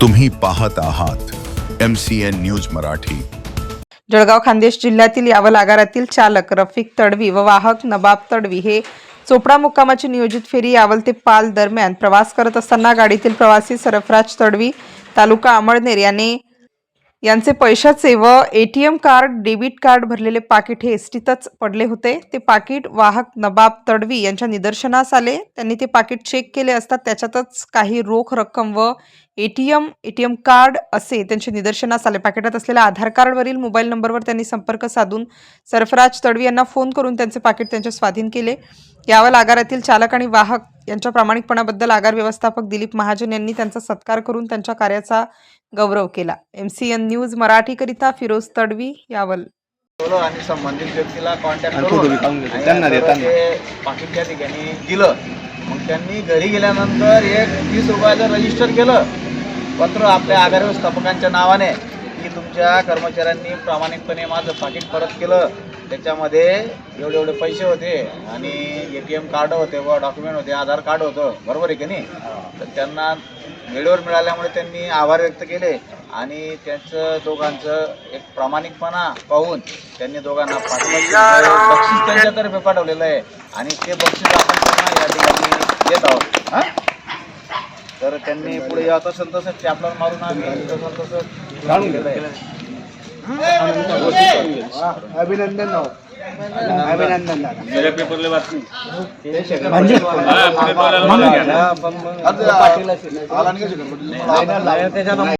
तुम्ही पाहत आहात M C N news Marathi. Jalgaon Khandesh जिल्ह्यातील यावल आगारातील चालक रफिक तडवी व वाहक नबाब तडवी हे चोपडा मुक्कामाची नियोजित फेरी यावल ते पाल दरम्यान प्रवास करत असताना गाडीतील प्रवासी सरफराज तडवी तालुका अमळनेर याने यांचे पैशाचे व A T M card debit card भरलेले पाकिट हे एसटीतच पडले होते. ते पाकिट वाहक नबाब तडवी यांच्या निदर्शनास आले. त्यांनी ते पाकिट चेक केले असता त्याच्यातच काही रोख रक्कम व A T M A T M card असे त्यांचे निदर्शनास आले. पाकिटात असलेल्या आधार कार्डवरील मोबाईल नंबरवर त्यांनी संपर्क साधून सरफराज तडवी यांना फोन करून त्यांचे पाकिट त्यांच्या स्वाधीन केले. यावल आगारातील चालक आणि वाहक यांच्या प्रामाणिकपणाबद्दल आगार व्यवस्थापक दिलीप महाजन यांनी त्यांचा सत्कार करून त्यांच्या कार्याचा गौरव केला. एम सी एन न्यूज मराठीकरिता फिरोज तडवी यावल. आणि संबंधित व्यक्तीला कॉन्टॅक्ट आणि करून फोटो बी काढून घेतो. आणि त्यांना नंतर देताना. ते पाकिट त्या ठिकाणी दिलं. मग त्यांनी घरी गेल्यानंतर एक तीस रुपयाचं रजिस्टर केलं. पत्र आपल्या आगार व्यवस्थापकांच्या नावाने की तुमच्या कर्मचाऱ्यांनी प्रामाणिकपणे माझं पाकिट परत केलं. त्याच्यामध्ये एवढे एवढे पैसे होते आणि ए टी एम कार्ड होते व डॉक्युमेंट होते आधार कार्ड होतं बरोबर आहे की नाही तर त्यांना वेळेवर मिळाल्यामुळे त्यांनी आभार व्यक्त केले आणि त्यांचं दोघांचं एक प्रामाणिकपणा पाहून त्यांनी दोघांना. बक्षीस त्यांच्यातर्फे पाठवलेलं आहे आणि ते बक्षीस आपण त्यांना या ठिकाणी देत आहोत हा? तर त्यांनी पुढे आता तसं तसं चॅपलर मारून आम्ही तसं तसं केलं आहे. अभिनंदन राव. अभिनंदन दादा. आज, आ, आला नाही